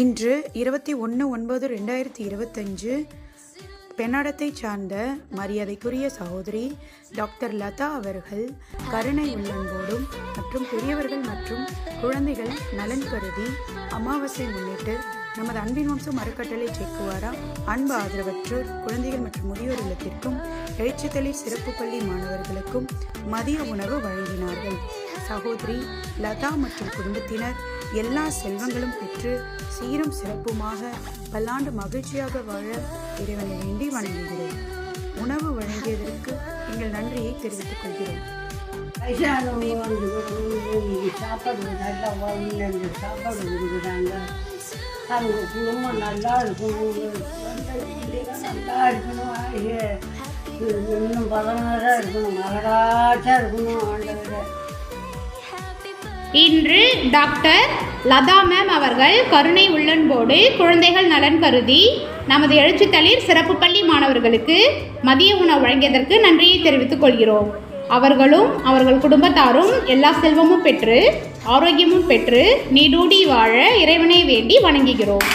இன்று இருபத்தி ஒன்று ஒன்பது ரெண்டாயிரத்தி இருபத்தஞ்சு. பெண்ணடத்தை சார்ந்த மரியாதைக்குரிய சகோதரி டாக்டர் லதா அவர்கள் கருணை உள்ளன்போடும் மற்றும் பெரியவர்கள் மற்றும் குழந்தைகள் நலன் கருதி அமாவாசை முன்னிட்டு நமது அன்பின் வம்சம் அறக்கட்டளை செக்குவாரா? அன்பு ஆதரவற்றோர் குழந்தைகள் மற்றும் முதியோர் இல்லத்திற்கும் எழுச்சித்தளிர் சிறப்பு பள்ளி மாணவர்களுக்கும் மதிய உணவு வழங்கினார்கள். சகோதரி லதா மற்றும் குடும்பத்தினர் எல்லா செல்வங்களும் பெற்று சீரும் சிறப்புமாக பல்லாண்டு மகிழ்ச்சியாக வாழ இறைவனை வேண்டி வணங்குகிறோம் உணவு வழங்கியதற்கு எங்கள் நன்றியை தெரிவித்துக் கொள்கிறோம் சாப்பாடு நல்லா சாப்பாடு கொடுக்குறாங்க அவங்க குடும்பம் நல்லா இருக்கணும். நல்லா இருக்கணும். இன்னும் இருக்கணும். இருக்கணும். ஆண்டவரை. இன்று டாக்டர் லதா மேம் அவர்கள் கருணை உள்ளன்போடு குழந்தைகள் நலன் கருதி நமது எழுச்சித்தளிர் சிறப்பு பள்ளி மாணவர்களுக்கு மதிய உணவு வழங்கியதற்கு நன்றியை தெரிவித்துக் கொள்கிறோம். அவர்களும் அவர்கள் குடும்பத்தாரும் எல்லா செல்வமும் பெற்று ஆரோக்கியமும் பெற்று நீடூடி வாழ இறைவனை வேண்டி வணங்குகிறோம்.